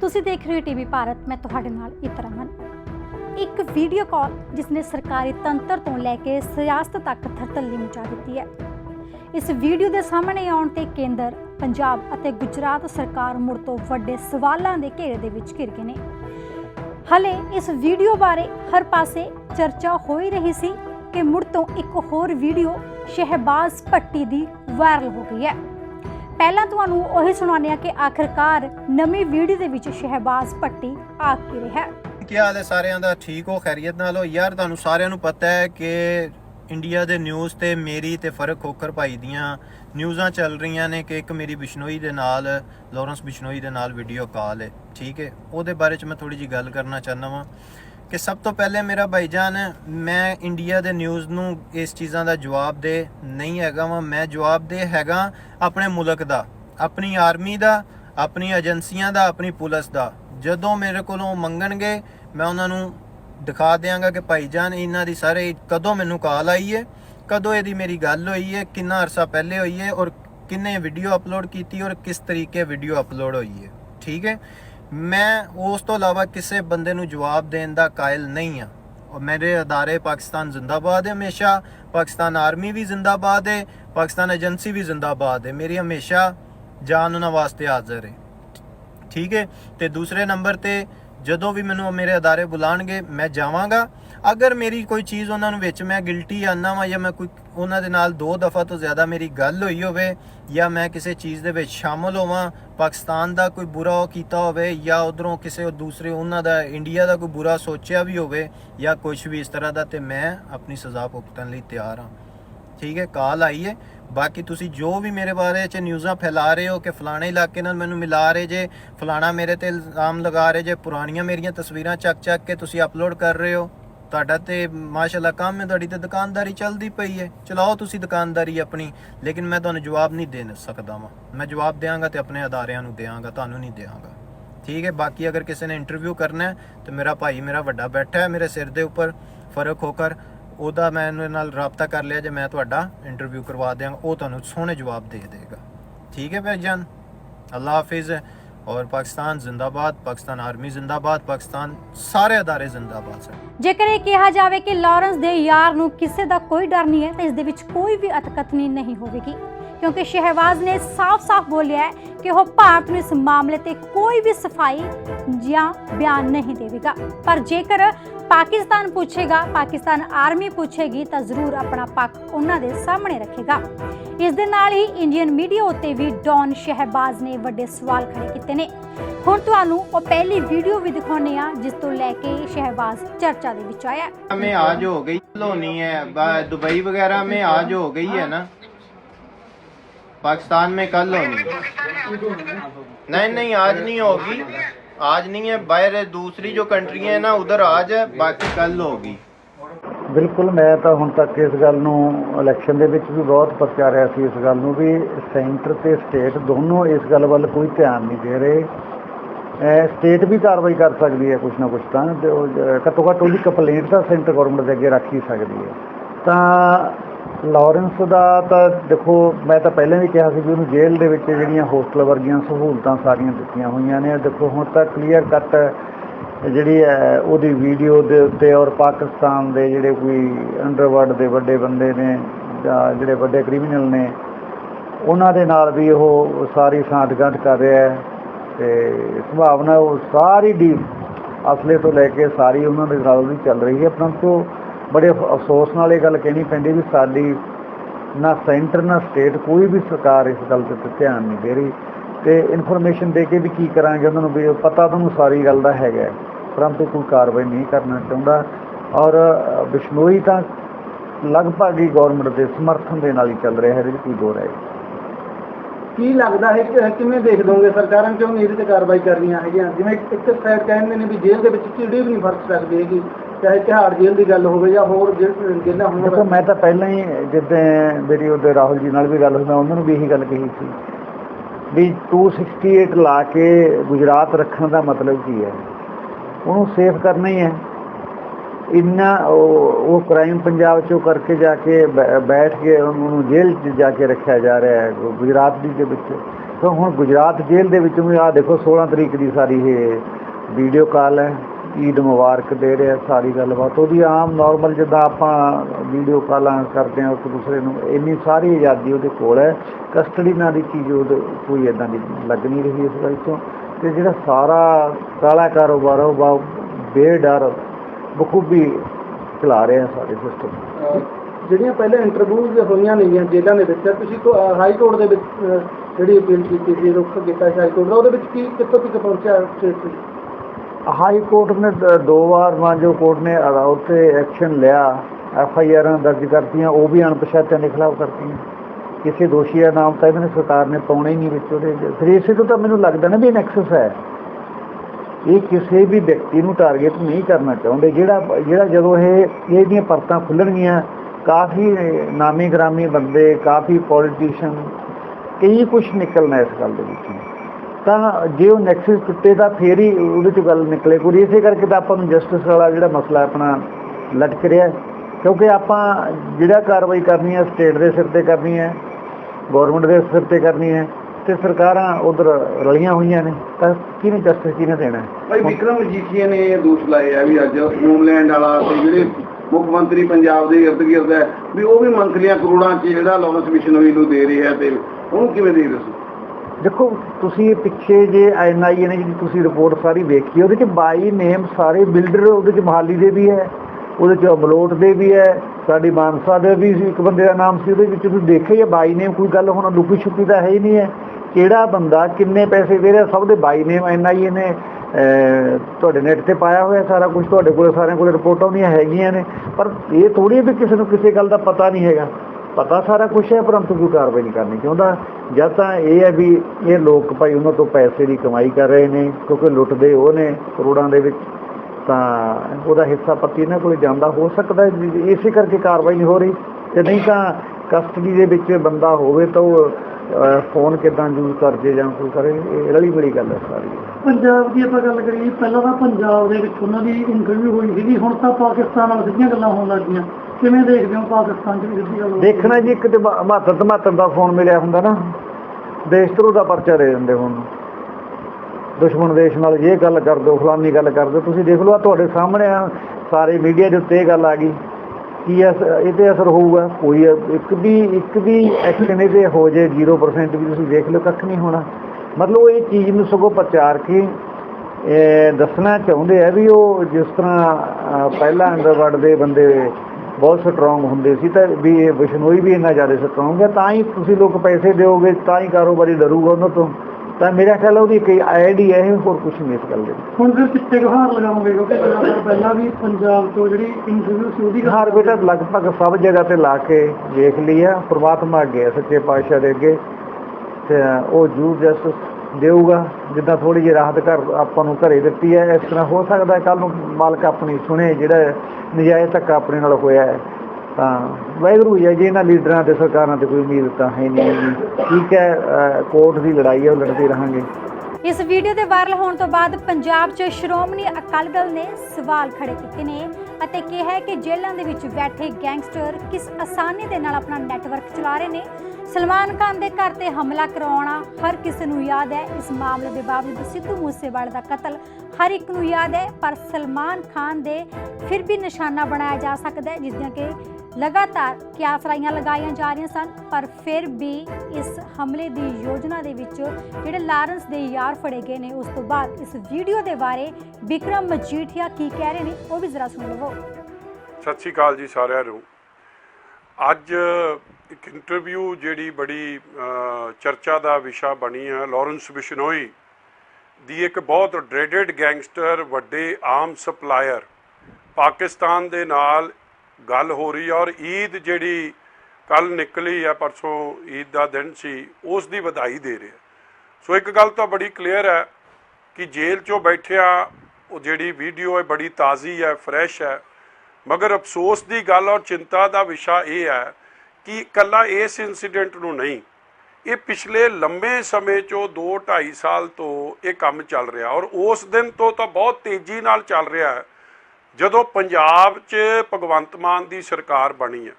ਤੁਸੀਂ ਦੇਖ ਰਹੇ ਹੋ ਟੀਵੀ ਭਾਰਤ, ਮੈਂ ਤੁਹਾਡੇ ਨਾਲ ਇਤਰਮਨ ਇੱਕ ਵੀਡੀਓ ਕਾਲ ਜਿਸ ਨੇ ਸਰਕਾਰੀ ਤੰਤਰ ਤੋਂ ਲੈ ਕੇ ਸਿਆਸਤ ਤੱਕ ਥਰਤਲੀ ਮਚਾ ਦਿੱਤੀ ਹੈ। ਇਸ ਵੀਡੀਓ ਦੇ ਸਾਹਮਣੇ ਆਉਣ ਤੇ ਕੇਂਦਰ, ਪੰਜਾਬ ਅਤੇ ਗੁਜਰਾਤ ਸਰਕਾਰ ਮੁੜ ਤੋਂ ਵੱਡੇ ਸਵਾਲਾਂ ਦੇ ਘੇਰੇ ਦੇ ਵਿੱਚ ਘਿਰ ਗਏ ਨੇ। ਹਲੇ ਇਸ ਵੀਡੀਓ ਬਾਰੇ ਹਰ ਪਾਸੇ ਚਰਚਾ ਹੋ ਹੀ ਰਹੀ ਸੀ ਕਿ ਮੁੜ ਤੋਂ ਇੱਕ ਹੋਰ ਵੀਡੀਓ ਸ਼ਹਿਬਾਜ਼ ਭੱਟੀ ਦੀ ਵਾਇਰਲ ਹੋ ਗਈ ਹੈ। ਪਹਿਲਾਂ ਤੁਹਾਨੂੰ ਉਹੀ ਸੁਣਾਉਂਦੇ ਹਾਂ ਕਿ ਆਖਿਰਕਾਰ ਨਵੀਂ ਵੀਡੀਓ ਦੇ ਵਿੱਚ ਸ਼ਹਿਬਾਜ਼ ਭੱਟੀ ਆ ਕੀ ਰਿਹਾ ਕੀ ਹਾਲ ਹੈ ਸਾਰਿਆਂ ਦਾ? ਠੀਕ ਹੋ? ਖੈਰੀਅਤ ਨਾਲ ਹੋ? ਯਾਰ, ਤੁਹਾਨੂੰ ਸਾਰਿਆਂ ਨੂੰ ਪਤਾ ਹੈ ਕਿ ਇੰਡੀਆ ਦੇ ਨਿਊਜ਼ ਤੇ ਮੇਰੀ ਤੇ ਫ਼ਰਕ ਖੋਖਰ ਭਾਈ ਦੀਆਂ ਨਿਊਜ਼ਾਂ ਚੱਲ ਰਹੀਆਂ ਨੇ ਕਿ ਇੱਕ ਮੇਰੀ ਬਿਸ਼ਨੋਈ ਦੇ ਨਾਲ, ਲਾਰੈਂਸ ਬਿਸ਼ਨੋਈ ਦੇ ਨਾਲ ਵੀਡੀਓ ਕਾਲ ਹੈ। ਠੀਕ ਹੈ? ਉਹਦੇ ਬਾਰੇ ਚ ਮੈਂ ਥੋੜੀ ਜੀ ਗੱਲ ਕਰਨਾ ਚਾਹੁੰਦਾ ਵਾਂ। ਕਿ ਸਭ ਤੋਂ ਪਹਿਲੇ ਮੇਰਾ ਭਾਈਜਾਨ, ਮੈਂ ਇੰਡੀਆ ਦੇ ਨਿਊਜ਼ ਨੂੰ ਇਸ ਚੀਜ਼ਾਂ ਦਾ ਜਵਾਬ ਦੇ ਨਹੀਂ ਹੈਗਾ ਵਾਂ। ਮੈਂ ਜਵਾਬ ਦੇ ਹੈਗਾ ਆਪਣੇ ਮੁਲਕ ਦਾ, ਆਪਣੀ ਆਰਮੀ ਦਾ, ਆਪਣੀ ਏਜੰਸੀਆਂ ਦਾ, ਆਪਣੀ ਪੁਲਿਸ ਦਾ। ਜਦੋਂ ਮੇਰੇ ਕੋਲੋਂ ਮੰਗਣਗੇ, ਮੈਂ ਉਹਨਾਂ ਨੂੰ ਦਿਖਾ ਦਿਆਂਗਾ ਕਿ ਭਾਈਜਾਨ, ਇਹਨਾਂ ਦੀ ਸਾਰੇ ਕਦੋਂ ਮੈਨੂੰ ਕਾਲ ਆਈ ਹੈ ਕਦੋਂ ਇਹਦੀ ਮੇਰੀ ਗੱਲ ਹੋਈ ਹੈ ਕਿੰਨਾ ਅਰਸਾ ਪਹਿਲੇ ਹੋਈ ਹੈ ਔਰ ਕਿੰਨੇ ਵੀਡੀਓ ਅਪਲੋਡ ਕੀਤੀ ਔਰ ਕਿਸ ਤਰੀਕੇ ਵੀਡੀਓ ਅਪਲੋਡ ਹੋਈ ਹੈ ਠੀਕ ਹੈ ਮੈਂ ਉਸ ਤੋਂ ਇਲਾਵਾ ਕਿਸੇ ਬੰਦੇ ਨੂੰ ਜਵਾਬ ਦੇਣ ਦਾ ਕਾਇਲ ਨਹੀਂ ਆ ਔਰ ਮੇਰੇ ਅਦਾਰੇ ਪਾਕਿਸਤਾਨ ਜ਼ਿੰਦਾਬਾਦ ਹੈ ਹਮੇਸ਼ਾ, ਪਾਕਿਸਤਾਨ ਆਰਮੀ ਵੀ ਜ਼ਿੰਦਾਬਾਦ ਹੈ, ਪਾਕਿਸਤਾਨ ਏਜੰਸੀ ਵੀ ਜ਼ਿੰਦਾਬਾਦ ਹੈ। ਮੇਰੀ ਹਮੇਸ਼ਾ ਜਾਨ ਉਹਨਾਂ ਵਾਸਤੇ ਹਾਜ਼ਰ ਹੈ। ਠੀਕ ਹੈ? ਤੇ ਦੂਸਰੇ ਨੰਬਰ ਤੇ ਜਦੋਂ ਵੀ ਮੈਨੂੰ ਮੇਰੇ ਅਦਾਰੇ ਬੁਲਾਣਗੇ ਮੈਂ ਜਾਵਾਂਗਾ। ਅਗਰ ਮੇਰੀ ਕੋਈ ਚੀਜ਼ ਉਹਨਾਂ ਨੂੰ ਵਿੱਚ ਮੈਂ ਗਿਲਟੀ ਆਨਾ ਵਾਂ ਜਾਂ ਮੈਂ ਕੋਈ ਉਹਨਾਂ ਦੇ ਨਾਲ ਦੋ ਦਫਾ ਤੋਂ ਜ਼ਿਆਦਾ ਮੇਰੀ ਗੱਲ ਹੋਈ ਹੋਵੇ ਜਾਂ ਮੈਂ ਕਿਸੇ ਚੀਜ਼ ਦੇ ਵਿੱਚ ਸ਼ਾਮਲ ਹੋਵਾਂ, ਪਾਕਿਸਤਾਨ ਦਾ ਕੋਈ ਬੁਰਾ ਉਹ ਕੀਤਾ ਹੋਵੇ ਜਾਂ ਉਧਰੋਂ ਕਿਸੇ ਦੂਸਰੇ ਉਹਨਾਂ ਦਾ, ਇੰਡੀਆ ਦਾ ਕੋਈ ਬੁਰਾ ਸੋਚਿਆ ਵੀ ਹੋਵੇ ਜਾਂ ਕੁਝ ਵੀ ਇਸ ਤਰ੍ਹਾਂ ਦਾ, ਤੇ ਮੈਂ ਆਪਣੀ ਸਜ਼ਾ ਭੁਗਤਣ ਲਈ ਤਿਆਰ ਹਾਂ ਠੀਕ ਹੈ, ਕਾਲ ਆਈ ਹੈ। ਬਾਕੀ ਤੁਸੀਂ ਜੋ ਵੀ ਮੇਰੇ ਬਾਰੇ ਚ ਨਿਊਜ਼ਾਂ ਫੈਲਾ ਰਹੇ ਹੋ ਕਿ ਫਲਾਣੇ ਇਲਾਕੇ ਨਾਲ ਮੈਨੂੰ ਮਿਲਾ ਰਹੇ ਜੇ, ਫਲਾਣਾ ਮੇਰੇ ਤੇ ਇਲਜ਼ਾਮ ਲਗਾ ਰਹੇ ਜੇ, ਪੁਰਾਣੀਆਂ ਮੇਰੀਆਂ ਤਸਵੀਰਾਂ ਚੱਕ ਚੱਕ ਕੇ ਤੁਸੀਂ ਅਪਲੋਡ ਕਰ ਰਹੇ ਹੋ। ਤੁਹਾਡਾ ਤੇ ਮਾਸ਼ਾਅੱਲਾ ਕੰਮ ਹੈ, ਤੁਹਾਡੀ ਤੇ ਦੁਕਾਨਦਾਰੀ ਚੱਲਦੀ ਪਈ ਹੈ। ਚਲਾਓ ਤੁਸੀਂ ਦੁਕਾਨਦਾਰੀ ਆਪਣੀ, ਲੇਕਿਨ ਮੈਂ ਤੁਹਾਨੂੰ ਜਵਾਬ ਨਹੀਂ ਦੇ ਸਕਦਾ ਵਾਂ। ਮੈਂ ਜਵਾਬ ਦਿਆਂਗਾ ਤੇ ਆਪਣੇ ਅਦਾਰਿਆਂ ਨੂੰ ਦਿਆਂਗਾ, ਤੁਹਾਨੂੰ ਨਹੀਂ ਦਿਆਂਗਾ। ਠੀਕ ਹੈ, ਬਾਕੀ ਅਗਰ ਕਿਸੇ ਨੇ ਇੰਟਰਵਿਊ ਕਰਨਾ ਹੈ, ਤੇ ਮੇਰਾ ਭਾਈ ਮੇਰਾ ਵੱਡਾ ਬੈਠਾ ਹੈ, ਮੇਰੇ ਸਿਰ ਦੇ ਉੱਪਰ ਫ਼ਰਕ ਹੋਕਰ ਉਹਦਾ ਮੈਂ ਇਹਨਾਂ ਨਾਲ ਰਾਬਤਾ ਕਰ ਲਿਆ, ਜੇ ਮੈਂ ਤੁਹਾਡਾ ਇੰਟਰਵਿਊ ਕਰਵਾ ਦਿਆਂਗਾ, ਉਹ ਤੁਹਾਨੂੰ ਸੋਹਣੇ ਜਵਾਬ ਦੇ ਦੇਗਾ। ਠੀਕ ਹੈ ਭਾਈਜਾਨ ਅੱਲਾ ਹਾਫਿਜ਼। ਔਰ ਪਾਕਿਸਤਾਨ ਜ਼ਿੰਦਾਬਾਦ, ਪਾਕਿਸਤਾਨ ਆਰਮੀ ਜ਼ਿੰਦਾਬਾਦ, ਪਾਕਿਸਤਾਨ ਸਾਰੇ ਅਦਾਰੇ ਜ਼ਿੰਦਾਬਾਦ ਸਰ ਜੇਕਰ ਇਹ ਕਿਹਾ ਜਾਵੇ ਕਿ ਲਾਰੈਂਸ ਦੇ ਯਾਰ ਨੂੰ ਕਿਸੇ ਦਾ ਕੋਈ ਡਰ ਨਹੀਂ ਹੈ, ਤਾਂ ਇਸ ਦੇ ਵਿੱਚ ਕੋਈ ਵੀ ਅਤਕਥਨੀ ਨਹੀਂ ਹੋਵੇਗੀ। ਕਿਉਂਕਿ ਸ਼ਹਿਬਾਜ਼ ਨੇ ਸਾਫ਼-ਸਾਫ਼ ਬੋਲਿਆ ਹੈ ਕਿ ਉਹ ਭਾਰਤ ਨੂੰ ਇਸ ਮਾਮਲੇ ਤੇ ਕੋਈ ਵੀ ਸਫ਼ਾਈ ਜਾਂ ਬਿਆਨ ਨਹੀਂ ਦੇਵੇਗਾ। ਪਰ ਜੇਕਰ ਪਾਕਿਸਤਾਨ ਪੁੱਛੇਗਾ, ਪਾਕਿਸਤਾਨ ਆਰਮੀ ਪੁੱਛੇਗੀ, ਤਾਂ ਜ਼ਰੂਰ ਆਪਣਾ ਪੱਖ ਉਹਨਾਂ ਦੇ ਸਾਹਮਣੇ ਰੱਖੇਗਾ। ਇਸ ਦੇ ਨਾਲ ਹੀ ਇੰਡੀਅਨ ਮੀਡੀਆ ਉੱਤੇ ਵੀ ਡੌਨ ਸ਼ਹਿਬਾਜ਼ ਨੇ ਵੱਡੇ ਸਵਾਲ ਖੜੇ ਕੀਤੇ ਨੇ। ਹੁਣ ਤੁਹਾਨੂੰ ਉਹ ਪਹਿਲੀ ਵੀਡੀਓ ਵੀ ਦਿਖਾਉਨੇ ਆ ਜਿਸ ਤੋਂ ਲੈ ਕੇ ਸ਼ਹਿਬਾਜ਼ ਚਰਚਾ ਦੇ ਵਿੱਚ ਆਇਆ। ਹਮੇ ਆਜ ਹੋ ਗਈ ਲੋਨੀ ਹੈ ਦੁਬਈ ਵਗੈਰਾ ਮੇ ਆਜ ਹੋ ਗਈ ਹੈ ਨਾ। पाकिस्तान में कल होनी है नहीं नहीं आज नहीं होगी आज नहीं है बाहर दूसरी जो कंट्री है ना उधर आज है बाकी कल होगी ਬਿਲਕੁਲ ਮੈਂ ਤਾਂ ਹੁਣ ਤੱਕ ਇਸ ਗੱਲ ਨੂੰ ਇਲੈਕਸ਼ਨ ਦੇ ਵਿੱਚ ਵੀ ਬਹੁਤ ਪ੍ਰਚਾਰਿਆ ਸੀ ਇਸ ਗੱਲ ਨੂੰ ਵੀ ਸੈਂਟਰ ਤੇ ਸਟੇਟ ਦੋਨੋਂ ਇਸ ਗੱਲ ਵੱਲ ਕੋਈ ਧਿਆਨ ਨਹੀਂ ਦੇ ਰਹੇ ਸਟੇਟ ਵੀ ਕਾਰਵਾਈ ਕਰ ਸਕਦੀ ਹੈ ਕੁਛ ਨਾ ਕੁਛ ਤਾਂ ਤੇ ਉਹ ਜ- ਘੱਟੋ ਘੱਟ ਉਹਦੀ ਕੰਪਲੇਂਟ ਤਾਂ ਸੈਂਟਰ ਗਵਰਨਮੈਂਟ ਦੇ ਅੱਗੇ ਰੱਖ ਹੀ ਸਕਦੀ ਹੈ ਤਾਂ ਲਾਰੈਂਸ ਦਾ ਤਾਂ ਦੇਖੋ, ਮੈਂ ਤਾਂ ਪਹਿਲਾਂ ਵੀ ਕਿਹਾ ਸੀ ਵੀ ਉਹਨੂੰ ਜੇਲ੍ਹ ਦੇ ਵਿੱਚ ਜਿਹੜੀਆਂ ਹੋਸਟਲ ਵਰਗੀਆਂ ਸਹੂਲਤਾਂ ਸਾਰੀਆਂ ਦਿੱਤੀਆਂ ਹੋਈਆਂ ਨੇ। ਦੇਖੋ, ਹੁਣ ਤਾਂ ਕਲੀਅਰ ਕੱਟ ਜਿਹੜੀ ਹੈ, ਉਹਦੀ ਵੀਡੀਓ ਦੇ ਉੱਤੇ ਔਰ ਪਾਕਿਸਤਾਨ ਦੇ ਜਿਹੜੇ ਕੋਈ ਅੰਡਰਵਰਲਡ ਦੇ ਵੱਡੇ ਬੰਦੇ ਨੇ ਜਾਂ ਜਿਹੜੇ ਵੱਡੇ ਕ੍ਰਿਮੀਨਲ ਨੇ, ਉਹਨਾਂ ਦੇ ਨਾਲ ਵੀ ਉਹ ਸਾਰੀ ਸਾਂਠਗਾਂਠ ਕਰ ਰਿਹਾ ਹੈ। ਤੇ ਸੰਭਾਵਨਾ ਉਹ ਸਾਰੀ ਡੀਪ ਅਸਲੇ ਤੋਂ ਲੈ ਕੇ ਸਾਰੀ ਉਹਨਾਂ ਦੇ ਨਾਲ ਵੀ ਚੱਲ ਰਹੀ ਹੈ। ਪਰੰਤੂ ਬੜੇ ਅਫਸੋਸ ਨਾਲ ਇਹ ਗੱਲ ਕਹਿਣੀ ਪੈਂਦੀ ਵੀ ਸਾਡੀ ਨਾ ਸੈਂਟਰ, ਨਾ ਸਟੇਟ ਕੋਈ ਵੀ ਸਰਕਾਰ ਇਸ ਗੱਲ ਤੇ ਧਿਆਨ ਨਹੀਂ ਦੇ ਰਹੀ ਤੇ ਇਨਫੋਰਮੇਸ਼ਨ ਦੇ ਕੇ ਵੀ ਕੀ ਕਰਾਂਗੇ ਉਹਨਾਂ ਨੂੰ ਵੀ ਪਤਾ ਤੁਹਾਨੂੰ ਸਾਰੀ ਗੱਲ ਦਾ ਹੈਗਾ ਪਰੰਤੂ ਕੋਈ ਕਾਰਵਾਈ ਨਹੀਂ ਕਰਨਾ ਚਾਹੁੰਦਾ ਔਰ ਬਿਸ਼ਨੋਈ ਤਾਂ ਲਗਭਗ ਹੀ ਗਵਰਨਮੈਂਟ ਦੇ ਸਮਰਥਨ ਦੇ ਨਾਲ ਹੀ ਚੱਲ ਰਿਹਾ ਹੈ, ਇਹਦੇ ਵਿੱਚ ਕੋਈ ਦੋ ਰਾਏ ਕੀ ਲੱਗਦਾ ਹੈ ਕਿ ਕਿਵੇਂ ਦੇਖ ਦੋਗੇ ਸਰਕਾਰਾਂ ਕਿਉਂ ਨਹੀਂ ਇਹਦੇ ਤੇ ਕਾਰਵਾਈ ਕਰ ਰਹੀਆਂ ਹੈਗੀਆਂ? ਜਿਵੇਂ ਇੱਕ ਸਾਈਡ ਕਹਿੰਦੇ ਨੇ ਵੀ ਜੇਲ੍ਹ ਦੇ ਵਿੱਚ ਚਿੜੀ ਵੀ ਨਹੀਂ ਫ਼ਰਕ ਸਕਦੀ ਹੈਗੀ। ਚਾਹੇ ਤਿਹਾੜ ਜੇਲ੍ਹ ਦੀ ਗੱਲ ਹੋਵੇ ਜਾਂ ਹੋਰ ਜੇਲ੍ਹ ਜੇਲ੍ਹਾਂ ਦੇਖੋ ਹੋਣ ਮੈਂ ਤਾਂ ਪਹਿਲਾਂ ਹੀ ਜਿੱਦਾਂ ਮੇਰੀ ਉਹਦੇ ਰਾਹੁਲ ਜੀ ਨਾਲ ਵੀ ਗੱਲ ਹੋਈ, ਮੈਂ ਉਹਨਾਂ ਨੂੰ ਵੀ ਇਹੀ ਗੱਲ ਕਹੀ ਸੀ ਵੀ 268 ਲਾ ਕੇ ਗੁਜਰਾਤ ਰੱਖਣ ਦਾ ਮਤਲਬ ਕੀ ਹੈ? ਉਹਨੂੰ ਸੇਫ ਕਰਨਾ ਹੀ ਹੈ। ਇੰਨਾ ਉਹ ਉਹ ਕ੍ਰਾਈਮ ਪੰਜਾਬ ਚੋਂ ਕਰਕੇ ਜਾ ਕੇ ਬੈ- ਬੈਠ ਕੇ ਉਹਨੂੰ ਜੇਲ੍ਹ 'ਚ ਜਾ ਕੇ ਰੱਖਿਆ ਜਾ ਰਿਹਾ ਹੈ, ਗੁ- ਗੁਜਰਾਤ ਦੀ ਦੇ ਵਿੱਚ। ਤਾਂ ਹੁਣ ਗੁਜਰਾਤ ਜੇਲ੍ਹ ਦੇ ਵਿੱਚੋਂ ਵੀ ਆਹ ਦੇਖੋ 16 ਤਰੀਕ ਦੀ ਸਾਰੀ ਇਹ ਵੀਡੀਓ ਕਾਲ ਹੈ। ਈਦ ਮੁਬਾਰਕ ਦੇ ਰਿਹਾ ਸਾਰੀ ਗੱਲਬਾਤ। ਉਹਦੀ ਆਮ ਨਾਰਮਲ ਜਿੱਦਾਂ ਆਪਾਂ ਵੀਡੀਓ ਕਾਲਾਂ ਕਰਦੇ ਹਾਂ ਇੱਕ ਦੂਸਰੇ ਨੂੰ, ਇੰਨੀ ਸਾਰੀ ਆਜ਼ਾਦੀ ਉਹਦੇ ਕੋਲ ਹੈ। ਕਸਟਡੀ ਨਾਲ ਦੀ ਚੀਜ਼ ਉਹਦੇ ਕੋਈ ਇਦਾਂ ਦੀ ਲੱਗ ਨਹੀਂ ਰਹੀ ਇਸ ਗੱਲ ਤੋਂ। ਤੇ ਜਿਹੜਾ ਸਾਰਾ ਕਾਲਾ ਕਾਰੋਬਾਰ ਉਹ ਬਾ ਬੇਡਰ, ਬਖੂਬੀ ਚਲਾ ਰਿਹਾ ਸਾਡੇ ਸਿਸਟਮ ਜਿਹੜੀਆਂ ਪਹਿਲੇ ਇੰਟਰਵਿਊਜ਼ ਹੋਈਆਂ ਨੇਗੀਆਂ ਜੇਲ੍ਹਾਂ ਦੇ ਵਿੱਚ, ਤੁਸੀਂ ਹਾਈ ਕੋਰਟ ਦੇ ਵਿੱਚ ਜਿਹੜੀ ਅਪੀਲ ਕੀਤੀ ਸੀ, ਰੁੱਖ ਕੀਤਾ ਸੀ ਹਾਈ ਕੋਰਟ ਦਾ, ਉਹਦੇ ਵਿੱਚ ਕੀ ਕਿੱਥੋਂ ਤੱਕ ਪਹੁੰਚਿਆ? ਸਟੇਟ ਹਾਈ ਕੋਰਟ ਨੇ ਦੋ ਵਾਰ ਮਾਂਜੋ ਕੋਰਟ ਨੇ ਅਦਾਲਤ ਉੱਤੇ ਐਕਸ਼ਨ ਲਿਆ, ਐਫ ਆਈ ਆਰਾਂ ਦਰਜ ਕਰਤੀਆਂ, ਉਹ ਵੀ ਅਣਪਛਾਤਿਆਂ ਦੇ ਖਿਲਾਫ ਕਰਤੀਆਂ। ਕਿਸੇ ਦੋਸ਼ੀ ਦਾ ਨਾਮ ਤਾਂ ਇਹਨਾਂ ਨੇ ਸਰਕਾਰ ਨੇ ਪਾਉਣਾ ਹੀ ਨਹੀਂ ਵਿੱਚ ਉਹਦੇ ਫਿਰ ਇਸੇ ਤੋਂ ਤਾਂ ਮੈਨੂੰ ਲੱਗਦਾ ਨਾ ਵੀ ਨੈਕਸਸ ਹੈ। ਇਹ ਕਿਸੇ ਵੀ ਵਿਅਕਤੀ ਨੂੰ ਟਾਰਗੇਟ ਨਹੀਂ ਕਰਨਾ ਚਾਹੁੰਦੇ। ਜਿਹੜਾ ਜਿਹੜਾ ਜਦੋਂ ਇਹ ਇਹਦੀਆਂ ਪਰਤਾਂ ਖੁੱਲਣਗੀਆਂ ਕਾਫੀ ਨਾਮੀ ਗ੍ਰਾਮੀ ਬੰਦੇ, ਕਾਫੀ ਪੋਲੀਟੀਸ਼ੀਅਨ ਕਈ ਕੁਝ ਨਿਕਲਣਾ ਇਸ ਗੱਲ ਦੇ ਵਿੱਚ। ਤਾਂ ਜੇ ਉਹ ਨੈਕਸਸ ਟੁੱਟੇ ਤਾਂ ਫੇਰ ਹੀ ਉਹਦੇ ਚ ਗੱਲ ਨਿਕਲੇ। ਕੋਈ ਇਸੇ ਕਰਕੇ ਤਾਂ ਆਪਾਂ ਨੂੰ ਜਸਟਿਸ ਵਾਲਾ ਜਿਹੜਾ ਮਸਲਾ ਆਪਣਾ ਲਟਕ ਰਿਹਾ ਕਿਉਂਕਿ ਆਪਾਂ ਜਿਹੜਾ ਕਾਰਵਾਈ ਕਰਨੀ ਹੈ ਸਟੇਟ ਦੇ ਸਿਰ ਤੇ ਕਰਨੀ ਹੈ ਗਵਰਨਮੈਂਟ ਦੇ ਸਿਰ ਤੇ ਕਰਨੀ ਹੈ ਤੇ ਸਰਕਾਰਾਂ ਉਧਰ ਰਲੀਆਂ ਹੋਈਆਂ ਨੇ, ਤਾਂ ਕਿਹਨੇ ਜਸਟਿਸ ਕਿਹਨੇ ਦੇਣਾ ਭਾਈ ਵਿਕਰਮ ਮਜੀਠੀਆ ਨੇ ਇਹ ਦੋਸ਼ ਲਾਏ ਵੀ ਅੱਜ ਹੋਮਲੈਂਡ ਵਾਲਾ ਤੇ ਜਿਹੜੇ ਮੁੱਖ ਮੰਤਰੀ ਪੰਜਾਬ ਦੇ ਇਰਦ ਗਿਰਦ ਹੈ, ਵੀ ਉਹ ਵੀ ਮੰਥਲੀਆਂ ਕਰੋੜਾਂ 'ਚ ਜਿਹੜਾ ਲਾਰੈਂਸ ਬਿਸ਼ਨੋਈ ਨੂੰ ਦੇ ਰਹੇ ਤੇ ਉਹਨੂੰ ਕਿਵੇਂ ਦੇ ਰਹੇ ਦੇਖੋ, ਤੁਸੀਂ ਪਿੱਛੇ ਜੇ ਐਨਆਈਏ ਨੇ ਜਿਹੜੀ ਤੁਸੀਂ ਰਿਪੋਰਟ ਸਾਰੀ ਵੇਖੀ, ਉਹਦੇ ਚ 22 ਨੇਮ ਸਾਰੇ ਬਿਲਡਰ ਉਹਦੇ ਚ ਮਹਾਲੀ ਦੇ ਵੀ ਹੈ, ਉਹਦੇ ਚ ਅਮਲੋਟ ਦੇ ਵੀ ਹੈ, ਸਾਡੀ ਮਾਨਸਾ ਦੇ ਵੀ ਸੀ, ਇੱਕ ਬੰਦੇ ਦਾ ਨਾਮ ਸੀ, ਉਹਦੇ ਵਿੱਚ ਤੁਸੀਂ ਦੇਖਿਆ ਹੀ ਹੈ 22 ਨੇਮ ਕੋਈ ਗੱਲ ਹੁਣ ਲੁਕੀ ਛੁਪੀ ਦਾ ਹੈ ਹੀ ਨਹੀਂ ਹੈ। ਕਿਹੜਾ ਬੰਦਾ, ਕਿੰਨੇ ਪੈਸੇ ਦੇ ਰਿਹਾ, ਸਭ ਦੇ 22 ਨੇਮ ਐਨਆਈਏ ਨੇ ਤੁਹਾਡੇ ਨੈਟ ਤੇ ਪਾਇਆ ਹੋਇਆ ਸਾਰਾ ਕੁਝ ਤੁਹਾਡੇ ਕੋਲ ਸਾਰਿਆਂ ਕੋਲ ਰਿਪੋਰਟਾਂ ਉਹਦੀਆਂ ਹੈਗੀਆਂ ਨੇ, ਪਰ ਇਹ ਥੋੜੀ ਵੀ ਕਿਸੇ ਨੂੰ ਕਿਸੇ ਗੱਲ ਦਾ ਪਤਾ ਨਹੀਂ ਹੈਗਾ। ਪਤਾ ਸਾਰਾ ਕੁਝ ਹੈ, ਪਰੰਤੂ ਕੋਈ ਕਾਰਵਾਈ ਨਹੀਂ ਕਰਨੀ ਚਾਹੁੰਦਾ। ਜਦ ਤਾਂ ਇਹ ਹੈ ਵੀ ਇਹ ਲੋਕ ਭਾਈ ਉਹਨਾਂ ਤੋਂ ਪੈਸੇ ਦੀ ਕਮਾਈ ਕਰ ਰਹੇ ਨੇ, ਕਿਉਂਕਿ ਲੁੱਟਦੇ ਉਹ ਨੇ ਕਰੋੜਾਂ ਦੇ ਵਿੱਚ। ਤਾਂ ਉਹਦਾ ਹਿੱਸਾ ਪੱਤੀ ਇਹਨਾਂ ਕੋਲੇ ਜਾਂਦਾ, ਹੋ ਸਕਦਾ ਇਸੇ ਕਰਕੇ ਕਾਰਵਾਈ ਨਹੀਂ ਹੋ ਰਹੀ। ਤੇ ਨਹੀਂ ਤਾਂ ਕਸਟਡੀ ਦੇ ਵਿੱਚ ਬੰਦਾ ਹੋਵੇ ਤਾਂ ਉਹ ਫੋਨ ਕਿਦਾਂ ਯੂਜ਼ ਕਰ ਜੇ ਜਾਂ ਕੋਈ ਕਰੇ, ਇਹ ਰਲੀ ਬੜੀ ਗੱਲ ਹੈ ਸਾਰੀ। ਪੰਜਾਬ ਦੀ ਆਪਾਂ ਗੱਲ ਕਰੀਏ, ਪਹਿਲਾਂ ਤਾਂ ਪੰਜਾਬ ਦੇ ਵਿੱਚ ਉਹਨਾਂ ਦੀ ਇੰਟਰਵਿਊ ਹੋਈ ਸੀਗੀ, ਹੁਣ ਤਾਂ ਪਾਕਿਸਤਾਨ ਨਾਲ ਸਿੱਧੀਆਂ ਗੱਲਾਂ ਹੋਣ ਲੱਗੀਆਂ ਕਿਵੇਂ ਦੇਖਦੇ ਹੋ ਪਾਕਿਸਤਾਨ 'ਚ ਵੀ ਗੱਲ ਹੋ ਰਹੀ ਹੈ? ਦੇਖਣਾ ਜੀ ਕਿਤੇ ਮਾਤਰ ਧਮਾਤਰ ਦਾ ਫੋਨ ਮਿਲਿਆ ਹੁੰਦਾ ਨਾ। ਦੇਸ਼ ਧਰੂ ਦਾ ਪਰਚਾ ਦੇ ਦਿੰਦੇ ਹੁਣ। ਦੁਸ਼ਮਣ ਦੇਸ਼ ਨਾਲ ਇਹ ਗੱਲ ਕਰ ਦਿਓ ਫਲਾਨੀ ਗੱਲ ਕਰ ਦਿਓ ਤੁਸੀਂ ਦੇਖ ਲਓ ਆ ਤੁਹਾਡੇ ਸਾਹਮਣੇ ਆ, ਸਾਰੇ ਮੀਡੀਆ ਦੇ ਉੱਤੇ ਇਹ ਗੱਲ ਆ ਗਈ। ਕੀ ਇਹ ਤੇ ਅਸਰ ਹੋਊਗਾ? ਕੋਈ ਇੱਕ ਵੀ ਇੱਕ ਵੀ ਐਕਸ਼ਨ ਇਹਦੇ ਹੋ ਜੇ 0% ਵੀ ਤੁਸੀਂ ਦੇਖ ਲਓ, ਕੱਖ ਨਹੀਂ ਹੋਣਾ। ਮਤਲਬ ਇਹ ਚੀਜ਼ ਨੂੰ ਸਗੋਂ ਪ੍ਰਚਾਰ ਕੇ ਦੱਸਣਾ ਚਾਹੁੰਦੇ ਆ ਵੀ ਉਹ ਜਿਸ ਤਰ੍ਹਾਂ ਪਹਿਲਾਂ ਅੰਡਰਵਰਲਡ ਦੇ ਬੰਦੇ ਬਹੁਤ ਸਟਰੋਂਗ ਹੁੰਦੇ ਸੀ ਤਾਂ ਵੀ ਇਹ ਬਿਸ਼ਨੋਈ ਵੀ ਇੰਨਾ ਜ਼ਿਆਦਾ ਸਟਰੋਂਗ ਹੈ ਤਾਂ ਹੀ ਤੁਸੀਂ ਲੋਕ ਪੈਸੇ ਦਿਓਗੇ ਤਾਂ ਹੀ ਕਾਰੋਬਾਰੀ ਡਰੂਗਾ ਉਹਨਾਂ ਤੋਂ। ਤਾਂ ਮੇਰਾ ਖਿਆਲ ਆ ਉਹਦੀ ਕੋਈ ਆਈਡੀ ਹੈ ਹੋਰ ਕੁਝ ਨਹੀਂ ਇਸ ਗੱਲ ਦੇ। ਹੁਣ ਫਿਰ ਕਿੱਥੇ ਗੁਹਾਰ ਲਗਾਉਂਗੇ ਕਿਉਂਕਿ ਪਹਿਲਾਂ ਵੀ ਪੰਜਾਬ ਤੋਂ ਜਿਹੜੀ ਇੰਟਰਵਿਊ ਸੀ ਉਹਦੀ ਹਾਰ ਬੇਟਾ ਲਗਭਗ ਸਭ ਜਗ੍ਹਾ ਤੇ ਲਾ ਕੇ ਵੇਖ ਲਿਆ ਪ੍ਰਮਾਤਮਾ ਅੱਗੇ ਸੱਚੇ ਪਾਤਸ਼ਾਹ ਦੇ ਅੱਗੇ। ਤੇ ਉਹ ਜੂ ਜਸਟਿਸ ਦੇਊਗਾ ਜਿੱਦਾਂ ਥੋੜੀ ਜਿਹੀ ਰਾਹਤ ਘਰ ਆਪਾਂ ਨੂੰ ਘਰੇ ਦਿੱਤੀ ਹੈ। ਇਸ ਤਰ੍ਹਾਂ ਹੋ ਸਕਦਾ ਕੱਲ ਨੂੰ ਮਾਲਕ ਆਪਣੀ ਸੁਣੇ ਜਿਹੜਾ ਨਜਾਇਜ਼ ਧੱਕਾ ਆਪਣੇ ਨਾਲ ਹੋਇਆ ਹੈ। ਤਾਂ ਵਾਹਿਗੁਰੂ ਹੈ ਜੀ ਇਹਨਾਂ ਲੀਡਰਾਂ ਤੇ ਸਰਕਾਰਾਂ ਤੇ ਕੋਈ ਉਮੀਦ ਤਾਂ ਹੈ ਨਹੀਂ ਠੀਕ ਹੈ ਕੋਰਟ ਦੀ ਲੜਾਈ ਹੈ, ਉਹ ਲੜਦੇ ਰਹਾਂਗੇ। ਇਸ ਵੀਡੀਓ ਦੇ ਵਾਇਰਲ ਹੋਣ ਤੋਂ ਬਾਅਦ ਪੰਜਾਬ 'ਚ ਸ਼੍ਰੋਮਣੀ ਅਕਾਲੀ ਦਲ ਨੇ ਸਵਾਲ ਖੜੇ ਕੀਤੇ ਨੇ ਅਤੇ ਕਿਹਾ ਕਿ ਜੇਲ੍ਹਾਂ ਦੇ ਵਿੱਚ ਬੈਠੇ ਗੈਂਗਸਟਰ ਕਿਸ ਆਸਾਨੀ ਦੇ ਨਾਲ ਆਪਣਾ ਨੈਟਵਰਕ ਚਲਾ ਰਹੇ ਨੇ। ਸਲਮਾਨ ਖਾਨ ਦੇ ਘਰ ਤੇ ਹਮਲਾ ਕਰਵਾਉਣਾ ਹਰ ਕਿਸੇ ਨੂੰ ਯਾਦ ਹੈ। ਇਸ ਮਾਮਲੇ ਦੇ ਬਾਵਜੂਦ ਸਿੱਧੂ ਮੂਸੇਵਾਲੇ ਦਾ ਕਤਲ ਹਰ ਇੱਕ ਨੂੰ ਯਾਦ ਹੈ, ਪਰ ਸਲਮਾਨ ਖਾਨ ਦੇ ਫਿਰ ਵੀ ਨਿਸ਼ਾਨਾ ਬਣਾਇਆ ਜਾ ਸਕਦਾ ਹੈ, ਜਿਸ ਦੀਆਂ ਕਿ ਲਗਾਤਾਰ ਕਿਆਸਰਾਈਆਂ ਲਗਾਈਆਂ ਜਾ ਰਹੀਆਂ ਸਨ। ਪਰ ਫਿਰ ਵੀ ਇਸ ਹਮਲੇ ਦੀ ਯੋਜਨਾ ਦੇ ਵਿੱਚ ਜਿਹੜੇ ਲਾਰੈਂਸ ਦੇ ਯਾਰ ਫੜੇ ਗਏ ਨੇ, ਉਸ ਤੋਂ ਬਾਅਦ ਇਸ ਵੀਡੀਓ ਦੇ ਬਾਰੇ ਵਿਕਰਮ ਮਜੀਠੀਆ ਕੀ ਕਹਿ ਰਹੇ ਨੇ, ਉਹ ਵੀ ਜ਼ਰਾ ਸੁਣ ਲਵੋ। ਸਤਿ ਸ਼੍ਰੀ ਅਕਾਲ ਜੀ ਸਾਰਿਆਂ ਨੂੰ। ਅੱਜ ਇੱਕ ਇੰਟਰਵਿਊ ਜਿਹੜੀ ਬੜੀ ਚਰਚਾ ਦਾ ਵਿਸ਼ਾ ਬਣੀ ਹੈ। ਲਾਰੈਂਸ ਬਿਸ਼ਨੋਈ ਦੀ ਇੱਕ ਬਹੁਤ ਡ੍ਰੇਡਡ ਗੈਂਗਸਟਰ ਵੱਡੇ ਆਮ ਸਪਲਾਇਰ ਪਾਕਿਸਤਾਨ ਦੇ ਨਾਲ ਗੱਲ ਹੋ ਰਹੀ ਔਰ ਈਦ ਜਿਹੜੀ ਕੱਲ ਨਿਕਲੀ ਹੈ, ਪਰਸੋਂ ਈਦ ਦਾ ਦਿਨ ਸੀ, ਉਸ ਦੀ ਵਧਾਈ ਦੇ ਰਿਹਾ। ਸੋ ਇੱਕ ਗੱਲ ਤਾਂ ਬੜੀ ਕਲੀਅਰ ਹੈ ਕਿ ਜੇਲ੍ਹ 'ਚੋਂ ਬੈਠਿਆ, ਉਹ ਜਿਹੜੀ ਵੀਡੀਓ ਹੈ ਬੜੀ ਤਾਜ਼ੀ ਹੈ ਫਰੈਸ਼ ਹੈ। ਮਗਰ ਅਫਸੋਸ ਦੀ ਗੱਲ ਔਰ ਚਿੰਤਾ ਦਾ ਵਿਸ਼ਾ ਇਹ ਹੈ ਕਿ ਇਕੱਲਾ ਇਸ ਇਨਸੀਡੈਂਟ ਨੂੰ ਨਹੀਂ, ਇਹ ਪਿਛਲੇ ਲੰਬੇ ਸਮੇਂ ਚੋਂ 2 2.5 ਸਾਲ ਤੋਂ ਇਹ ਕੰਮ ਚੱਲ ਰਿਹਾ ਔਰ ਉਸ ਦਿਨ ਤੋਂ ਤਾਂ ਬਹੁਤ ਤੇਜ਼ੀ ਨਾਲ ਚੱਲ ਰਿਹਾ ਹੈ, ਜਦੋਂ ਪੰਜਾਬ 'ਚ ਭਗਵੰਤ ਮਾਨ ਦੀ ਸਰਕਾਰ ਬਣੀ ਹੈ।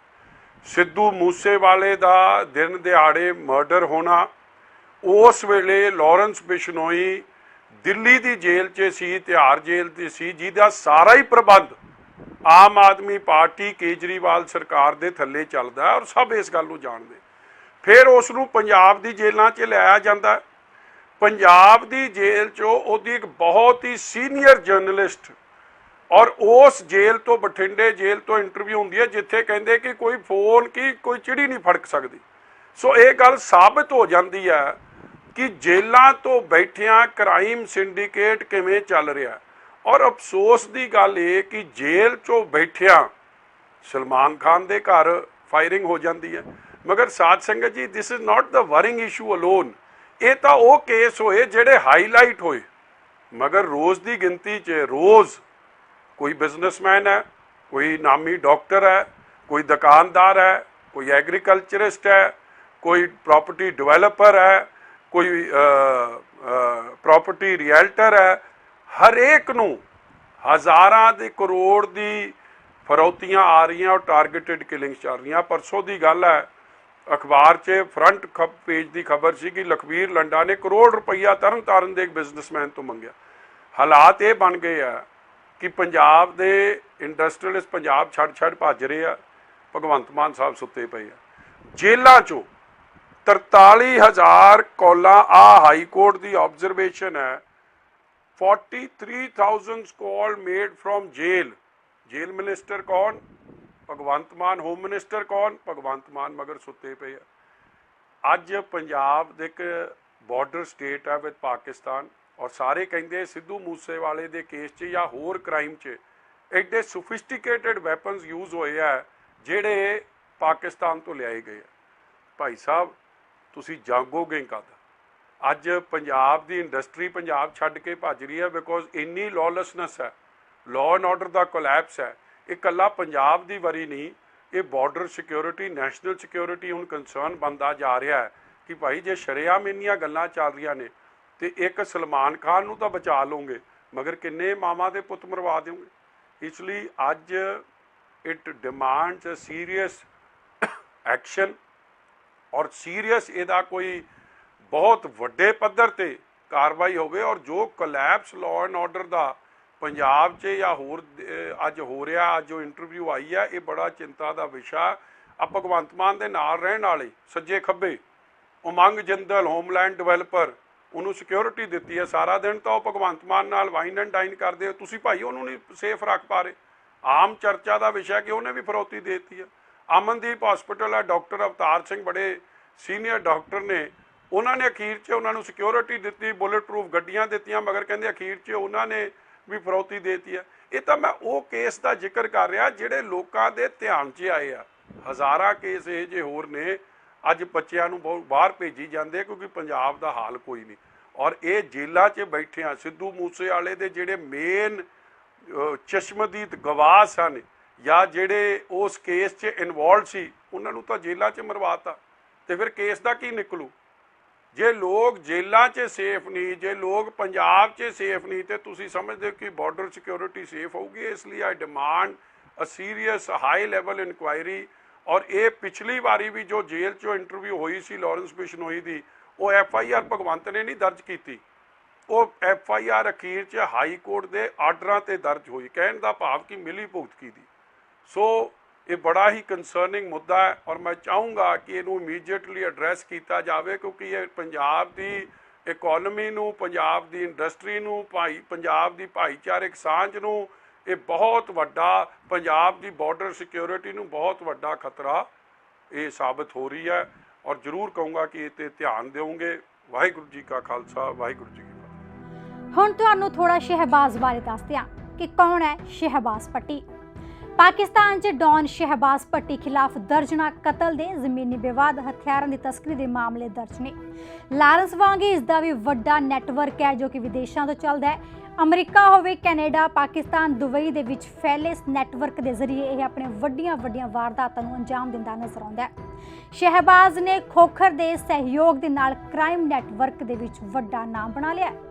ਸਿੱਧੂ ਮੂਸੇਵਾਲੇ ਦਾ ਦਿਨ ਦਿਹਾੜੇ ਮਰਡਰ ਹੋਣਾ, ਉਸ ਵੇਲੇ ਲਾਰੈਂਸ ਬਿਸ਼ਨੋਈ ਦਿੱਲੀ ਦੀ ਜੇਲ੍ਹ 'ਚ ਸੀ, ਤਿਹਾੜ ਜੇਲ੍ਹ 'ਚ ਸੀ, ਜਿਹਦਾ ਸਾਰਾ ਹੀ ਪ੍ਰਬੰਧ ਆਮ ਆਦਮੀ ਪਾਰਟੀ ਕੇਜਰੀਵਾਲ ਸਰਕਾਰ ਦੇ ਥੱਲੇ ਚੱਲਦਾ ਔਰ ਸਭ ਇਸ ਗੱਲ ਨੂੰ ਜਾਣਦੇ। ਫਿਰ ਉਸ ਨੂੰ ਪੰਜਾਬ ਦੀ ਜੇਲ੍ਹਾਂ 'ਚ ਲਿਆਇਆ ਜਾਂਦਾ ਪੰਜਾਬ ਦੀ ਜੇਲ੍ਹ 'ਚੋਂ ਉਹਦੀ ਇੱਕ ਬਹੁਤ ਹੀ ਸੀਨੀਅਰ ਜਰਨਲਿਸਟ ਔਰ ਉਸ ਜੇਲ੍ਹ ਤੋਂ ਬਠਿੰਡੇ ਜੇਲ੍ਹ ਤੋਂ ਇੰਟਰਵਿਊ ਹੁੰਦੀ ਹੈ, ਜਿੱਥੇ ਕਹਿੰਦੇ ਕਿ ਕੋਈ ਫੋਨ ਕੀ ਕੋਈ ਚਿੜੀ ਨਹੀਂ ਫੜਕ ਸਕਦੀ। ਸੋ ਇਹ ਗੱਲ ਸਾਬਤ ਹੋ ਜਾਂਦੀ ਹੈ ਕਿ ਜੇਲ੍ਹਾਂ ਤੋਂ ਬੈਠਿਆਂ ਕ੍ਰਾਈਮ ਸਿੰਡੀਕੇਟ ਕਿਵੇਂ ਚੱਲ ਰਿਹਾ ਔਰ ਅਫਸੋਸ ਦੀ ਗੱਲ ਇਹ ਕਿ ਜੇਲ੍ਹ 'ਚੋਂ ਬੈਠਿਆਂ ਸਲਮਾਨ ਖਾਨ ਦੇ ਘਰ ਫਾਇਰਿੰਗ ਹੋ ਜਾਂਦੀ ਹੈ। ਮਗਰ ਸਾਧ ਸੰਗਤ ਜੀ this is not the worrying issue alone ਇਹ ਤਾਂ ਉਹ ਕੇਸ ਹੋਏ ਜਿਹੜੇ ਹਾਈਲਾਈਟ ਹੋਏ। ਮਗਰ ਰੋਜ਼ ਦੀ ਗਿਣਤੀ 'ਚ ਰੋਜ਼ ਕੋਈ ਬਿਜ਼ਨਸਮੈਨ ਹੈ, ਕੋਈ ਨਾਮੀ ਡਾਕਟਰ ਹੈ, ਕੋਈ ਦੁਕਾਨਦਾਰ ਹੈ, ਕੋਈ ਐਗਰੀਕਲਚਰਿਸਟ ਹੈ, ਕੋਈ ਪ੍ਰਾਪਰਟੀ ਡਿਵੈਲਪਰ ਹੈ, ਕੋਈ ਪ੍ਰਾਪਰਟੀ ਰੀਅਲਟਰ ਹੈ ਹਰੇਕ ਨੂੰ ਹਜ਼ਾਰਾਂ ਦੇ ਕਰੋੜ ਦੀ ਫਰੌਤੀਆਂ ਆ ਰਹੀਆਂ ਔਰ ਟਾਰਗੇਟਡ ਕਿਲਿੰਗਸ ਚੱਲ ਰਹੀਆਂ। ਪਰਸੋਂ ਦੀ ਗੱਲ ਹੈ, ਅਖਬਾਰ 'ਚ ਫਰੰਟ ਖਬ ਪੇਜ ਦੀ ਖਬਰ ਸੀ ਕਿ ਲਖਵੀਰ ਲੰਡਾ ਨੇ ਕਰੋੜ ਰੁਪਈਆ ਤਰਨ ਤਾਰਨ ਦੇ ਇੱਕ ਬਿਜ਼ਨਸਮੈਨ ਤੋਂ ਮੰਗਿਆ। ਹਾਲਾਤ ਇਹ ਬਣ ਗਏ ਆ ਕਿ ਪੰਜਾਬ ਦੇ ਇੰਡਸਟਰੀਅਲਿਸਟ ਪੰਜਾਬ ਛੱਡ ਛੱਡ ਭੱਜ ਰਹੇ ਆ, ਭਗਵੰਤ ਮਾਨ ਸਾਹਿਬ ਸੁੱਤੇ ਪਏ ਆ। ਜੇਲ੍ਹਾਂ 'ਚੋਂ 43000 ਕਾਲਾਂ ਆ ਹਾਈ ਕੋਰਟ ਦੀ ਆਬਜ਼ਰਵੇਸ਼ਨ ਹੈ 43000 call made from jail jail minister ਕੌਣ ਭਗਵੰਤ ਮਾਨ ਹੋਮ ਮਿਨਿਸਟਰ ਕੌਣ ਭਗਵੰਤ ਮਾਨ ਮਗਰ ਸੁੱਤੇ ਪਏ ਆ ਅੱਜ ਪੰਜਾਬ ਦੇ ਇੱਕ ਬਾਰਡਰ ਸਟੇਟ ਆ ਵਿਦ ਪਾਕਿਸਤਾਨ ਔਰ ਸਾਰੇ ਕਹਿੰਦੇ ਸਿੱਧੂ ਮੂਸੇਵਾਲੇ ਦੇ ਕੇਸ 'ਚ ਜਾਂ ਹੋਰ ਕ੍ਰਾਈਮ 'ਚ ਐਡੇ ਸੋਫਿਸਟੀਕੇਟਿਡ ਵੈਪਨਸ ਯੂਜ਼ ਹੋਏ ਆ ਜਿਹੜੇ ਪਾਕਿਸਤਾਨ ਤੋਂ ਲਿਆਏ ਗਏ ਆ ਭਾਈ ਸਾਹਿਬ ਤੁਸੀਂ ਜਾਗੋਗੇ ਕਦ ਅੱਜ ਪੰਜਾਬ ਦੀ ਇੰਡਸਟਰੀ ਪੰਜਾਬ ਛੱਡ ਕੇ ਭੱਜ ਰਹੀ ਹੈ ਬਿਕੋਜ਼ ਇੰਨੀ ਲੌਲੈਸਨੈਸ ਹੈ ਲਾਅ ਐਂਡ ਆਰਡਰ ਦਾ ਕੋਲੈਪਸ ਹੈ, ਇਹ ਇਕੱਲਾ ਪੰਜਾਬ ਦੀ ਵਰੀ ਨਹੀਂ, ਇਹ ਬਾਰਡਰ ਸਿਕਿਉਰਿਟੀ ਨੈਸ਼ਨਲ ਸਿਕਿਉਰਿਟੀ ਹੁਣ ਕੰਸਰਨ ਬੰਦਾ ਜਾ ਰਿਹਾ ਹੈ ਕਿ ਭਾਈ ਜੇ ਸ਼ਰੇਆਮ ਇੰਨੀਆਂ ਗੱਲਾਂ ਚੱਲ ਰਹੀਆਂ ਨੇ ਤੇ ਇੱਕ ਸਲਮਾਨ ਖਾਨ ਨੂੰ ਤਾਂ ਬਚਾ ਲਓਗੇ, ਮਗਰ ਕਿੰਨੇ ਮਾਮਾ ਦੇ ਪੁੱਤ ਮਰਵਾ ਦਿਓਗੇ? ਇਸ ਲਈ ਅੱਜ it demands a serious action ਔਰ ਸੀਰੀਅਸ ਇਹਦਾ ਕੋਈ ਬਹੁਤ ਵੱਡੇ ਪੱਧਰ ਤੇ ਕਾਰਵਾਈ ਹੋਵੇ ਔਰ ਜੋ ਕੋਲੈਪਸ ਲਾਅ ਐਂਡ ਆਰਡਰ ਦਾ ਪੰਜਾਬ 'ਚ ਜਾਂ ਹੋਰ ਅੱਜ ਹੋ ਰਿਹਾ, ਅੱਜ ਜੋ ਇੰਟਰਵਿਊ ਆਈ ਹੈ ਇਹ ਬੜਾ ਚਿੰਤਾ ਦਾ ਵਿਸ਼ਾ। ਆ ਭਗਵੰਤ ਮਾਨ ਦੇ ਨਾਲ ਰਹਿਣ ਵਾਲੇ ਸੱਜੇ ਖੱਬੇ, ਉਮੰਗ ਜਿੰਦਲ ਹੋਮਲੈਂਡ ਡਿਵੈਲਪਰ ਉਹਨੂੰ ਸਿਕਿਉਰਿਟੀ ਦਿੱਤੀ ਹੈ ਸਾਰਾ ਦਿਨ ਤਾਂ ਉਹ ਭਗਵੰਤ ਮਾਨ ਨਾਲ ਵਾਈਨ ਐਂਡ ਡਾਈਨ ਕਰਦੇ ਹੋ ਤੁਸੀਂ ਭਾਈ ਉਹਨੂੰ ਨਹੀਂ ਸੇਫ ਰੱਖ ਪਾ ਰਹੇ। ਆਮ ਚਰਚਾ ਦਾ ਵਿਸ਼ਾ ਕਿ ਉਹਨੇ ਵੀ ਫਰੋਤੀ ਦੇ ਦਿੱਤੀ ਹੈ ਅਮਨਦੀਪ ਹਸਪੀਟਲ ਹੈ ਡਾਕਟਰ ਅਵਤਾਰ ਸਿੰਘ ਬੜੇ ਸੀਨੀਅਰ ਡਾਕਟਰ ਨੇ ਉਹਨਾਂ ਨੇ ਅਖੀਰ 'ਚ ਉਹਨਾਂ ਨੂੰ ਸਿਕਿਉਰਿਟੀ ਦਿੱਤੀ ਬੁਲੇਟ ਪ੍ਰੂਫ ਗੱਡੀਆਂ ਦਿੱਤੀਆਂ, ਮਗਰ ਕਹਿੰਦੇ ਅਖੀਰ 'ਚ ਉਹਨਾਂ ਨੇ ਵੀ ਫਰੌਤੀ ਦੇਤੀ ਹੈ ਇਹ ਤਾਂ ਮੈਂ ਉਹ ਕੇਸ ਦਾ ਜ਼ਿਕਰ ਕਰ ਰਿਹਾ ਜਿਹੜੇ ਲੋਕਾਂ ਦੇ ਧਿਆਨ 'ਚ ਆਏ ਆ। ਹਜ਼ਾਰਾਂ ਕੇਸ ਇਹ ਜੇ ਹੋਰ ਨੇ, ਅੱਜ ਬੱਚਿਆਂ ਨੂੰ ਬਹੁਤ ਬਾਹਰ ਭੇਜੀ ਜਾਂਦੇ ਕਿਉਂਕਿ ਪੰਜਾਬ ਦਾ ਹਾਲ ਕੋਈ ਨਹੀਂ। ਔਰ ਇਹ ਜੇਲ੍ਹਾਂ 'ਚ ਬੈਠੇ ਆ, ਸਿੱਧੂ ਮੂਸੇ ਵਾਲੇ ਦੇ ਜਿਹੜੇ ਮੇਨ ਚਸ਼ਮਦੀਦ ਗਵਾਹ ਸਨ, ਜਾਂ ਜਿਹੜੇ ਉਸ ਕੇਸ 'ਚ ਇਨਵੋਲਡ ਸੀ, ਉਹਨਾਂ ਨੂੰ ਤਾਂ ਜੇਲ੍ਹਾਂ 'ਚ ਮਰਵਾਤਾ ਤੇ। ਫਿਰ ਕੇਸ ਦਾ ਕੀ ਨਿਕਲੂ? ਜੇ ਲੋਕ ਜੇਲਾਂ 'ਚ ਸੇਫ ਨਹੀਂ, ਜੇ ਲੋਕ ਪੰਜਾਬ 'ਚ ਸੇਫ ਨਹੀਂ, ਤੇ ਤੁਸੀਂ ਸਮਝਦੇ ਹੋ ਕਿ ਬਾਰਡਰ ਸਿਕਿਉਰਿਟੀ ਸੇਫ ਹੋਊਗੀ। ਇਸ ਲਈ I demand a serious high level inquiry ਔਰ ਇਹ ਪਿਛਲੀ ਵਾਰੀ ਵੀ ਜੋ ਜੇਲ੍ਹ 'ਚੋਂ ਇੰਟਰਵਿਊ ਹੋਈ ਸੀ ਲਾਰੈਂਸ ਬਿਸ਼ਨੋਈ ਦੀ, ਉਹ ਐਫ ਆਈ ਆਰ ਭਗਵੰਤ ਨੇ ਨਹੀਂ ਦਰਜ ਕੀਤੀ। ਉਹ ਐਫ ਆਈ ਆਰ ਅਖੀਰ 'ਚ ਹਾਈ ਕੋਰਟ ਦੇ ਆਰਡਰਾਂ ਤੇ ਦਰਜ ਹੋਈ। ਕਹਿਣ ਦਾ ਭਾਵ ਕਿ ਮਿਲੀ ਭੁਗਤਕੀ ਦੀ। ਸੋ ਇਹ ਬੜਾ ਹੀ ਕੰਸਰਨਿੰਗ ਮੁੱਦਾ ਹੈ ਔਰ ਮੈਂ ਚਾਹੂੰਗਾ ਕਿ ਇਹਨੂੰ ਇਮੀਡੀਏਟਲੀ ਐਡਰੈਸ ਕੀਤਾ ਜਾਵੇ ਕਿਉਂਕਿ ਇਹ ਪੰਜਾਬ ਦੀ ਇਕਨੋਮੀ ਨੂੰ, ਪੰਜਾਬ ਦੀ ਇੰਡਸਟਰੀ ਨੂੰ, ਭਾਈ, ਪੰਜਾਬ ਦੀ ਭਾਈਚਾਰਕ ਸਾਂਝ ਨੂੰ ਇਹ ਬਹੁਤ ਵੱਡਾ, ਪੰਜਾਬ ਦੀ ਬਾਰਡਰ ਸਿਕਿਉਰਿਟੀ ਨੂੰ ਬਹੁਤ ਵੱਡਾ ਖਤਰਾ ਇਹ ਸਾਬਤ ਹੋ ਰਹੀ ਹੈ ਔਰ ਜ਼ਰੂਰ ਕਹੂੰਗਾ ਕਿ ਇਹ ਤੇ ਧਿਆਨ ਦਿਓਗੇ। ਵਾਹਿਗੁਰੂ ਜੀ ਕਾ ਖਾਲਸਾ, ਵਾਹਿਗੁਰੂ ਜੀ ਕੀ ਫਤਿਹ। ਹੁਣ ਤੁਹਾਨੂੰ ਥੋੜਾ ਸ਼ਹਿਬਾਜ਼ ਬਾਰੇ ਦੱਸਦੇ ਹਾਂ ਕਿ ਕੌਣ ਹੈ ਸ਼ਹਿਬਾਜ਼ ਪੱਟੀ। ਪਾਕਿਸਤਾਨ 'ਚ ਡੌਨ ਸ਼ਹਿਬਾਜ਼ ਪੱਟੀ ਖਿਲਾਫ ਦਰਜਨਾ ਕਤਲ ਦੇ ਜ਼ਮੀਨੀ ਵਿਵਾਦ, ਹਥਿਆਰਾਂ ਦੀ ਤਸਕਰੀ ਦੇ ਮਾਮਲੇ ਦਰਜ ਨੇ। ਲਾਰੈਂਸ ਵਾਂਗ ਹੀ ਇਸ ਦਾ ਵੀ ਵੱਡਾ ਨੈਟਵਰਕ ਹੈ ਜੋ ਕਿ ਵਿਦੇਸ਼ਾਂ ਤੋਂ ਚੱਲਦਾ ਹੈ। ਅਮਰੀਕਾ ਹੋਵੇ, ਕੈਨੇਡਾ, ਪਾਕਿਸਤਾਨ ਦੁਬਈ ਦੇ ਵਿੱਚ ਫੈਲੇ ਇਸ ਨੈਟਵਰਕ ਦੇ ਜ਼ਰੀਏ ਇਹ ਆਪਣੇ ਵੱਡੀਆਂ ਵੱਡੀਆਂ ਵਾਰਦਾਤਾਂ ਨੂੰ ਅੰਜਾਮ ਦਿੰਦਾ ਨਜ਼ਰ ਆਉਂਦਾ ਹੈ। ਸ਼ਹਿਬਾਜ਼ ਨੇ ਖੋਖਰ ਦੇ ਸਹਿਯੋਗ ਦੇ ਨਾਲ ਕ੍ਰਾਈਮ ਨੈਟਵਰਕ ਦੇ ਵਿੱਚ ਵੱਡਾ ਨਾਮ ਬਣਾ ਲਿਆ ਹੈ।